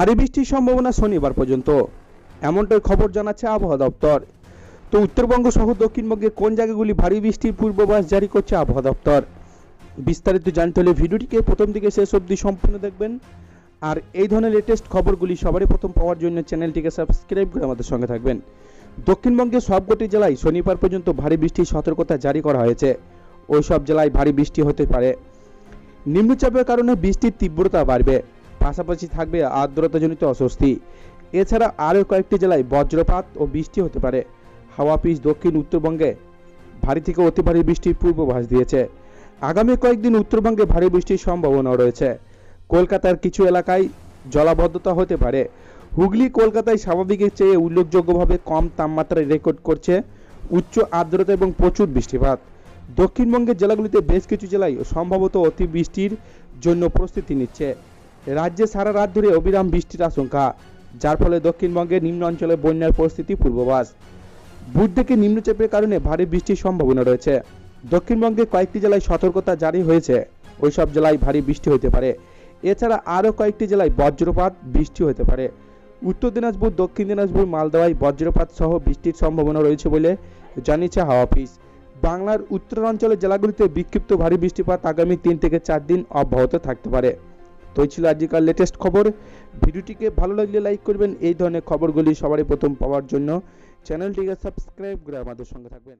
ভারী বৃষ্টির সম্ভাবনা শনিবার পর্যন্ত। এমনটাই খবর জানাচ্ছে আবহাওয়া দপ্তর। তো উত্তরবঙ্গ সহ দক্ষিণবঙ্গের কোন জায়গাগুলি ভারী বৃষ্টির পূর্বাভাস জারি করছে আবহাওয়া দপ্তর? বিস্তারিত জানতে হলে ভিডিওটিকে প্রথম থেকে শেষ অবধি সম্পূর্ণ দেখবেন। আর এই ধরনের লেটেস্ট খবরগুলি সবারই প্রথম পাওয়ার জন্য চ্যানেলটিকে সাবস্ক্রাইব করে আমাদের সঙ্গে থাকবেন। দক্ষিণবঙ্গের সবকটি জেলায় শনিবার পর্যন্ত ভারী বৃষ্টির সতর্কতা জারি করা হয়েছে। ওই সব জেলায় ভারী বৃষ্টি হতে পারে। নিম্নচাপের কারণে বৃষ্টির তীব্রতা বাড়বে। পাশাপাশি থাকবে আর্দ্রতাজনিত অস্বস্তি। এছাড়া আরও কয়েকটি জেলায় বজ্রপাত ও বৃষ্টি হতে পারে। হাওয়া পিস দক্ষিণ উত্তরবঙ্গে ভারী থেকে অতি ভারী বৃষ্টির পূর্বাভাস দিয়েছে। আগামী কয়েকদিন উত্তরবঙ্গে ভারী বৃষ্টির সম্ভাবনা রয়েছে। কলকাতার কিছু এলাকায় জলাবদ্ধতা হতে পারে। হুগলি, কলকাতায় স্বাভাবিকের চেয়ে উল্লেখযোগ্যভাবে কম তাপমাত্রায় রেকর্ড করছে উচ্চ আর্দ্রতা এবং প্রচুর বৃষ্টিপাত। দক্ষিণবঙ্গের জেলাগুলিতে বেশ কিছু জেলায় সম্ভবত অতি বৃষ্টির জন্য প্রস্তুতি নিচ্ছে। রাজ্যে সারা রাত ধরে অবিরাম বৃষ্টির আশঙ্কা, যার ফলে দক্ষিণবঙ্গের নিম্ন অঞ্চলে বন্যার পরিস্থিতি পূর্বাভাস। বুধ থেকে নিম্নচাপের কারণে ভারী বৃষ্টির সম্ভাবনা রয়েছে। দক্ষিণবঙ্গে কয়েকটি জেলায় সতর্কতা জারি হয়েছে। ওই সব জেলায় ভারী বৃষ্টি হতে পারে। এছাড়া আরও কয়েকটি জেলায় বজ্রপাত, বৃষ্টি হতে পারে। উত্তর দিনাজপুর, দক্ষিণ দিনাজপুর, মালদায় বজ্রপাত সহ বৃষ্টির সম্ভাবনা রয়েছে বলে জানিয়েছে হাওয়া অফিস। বাংলার উত্তরাঞ্চলের জেলাগুলিতে বিক্ষিপ্ত ভারী বৃষ্টিপাত আগামী তিন থেকে চার দিন অব্যাহত থাকতে পারে। তো এই ছিল আজকের লেটেস্ট খবর। ভিডিওটিকে ভালো লাগলে লাইক করবেন। এই ধরনের খবরগুলি সবারই প্রথম পাওয়ার জন্য। চ্যানেলটিকে সাবস্ক্রাইব করে আমাদের সঙ্গে থাকবেন।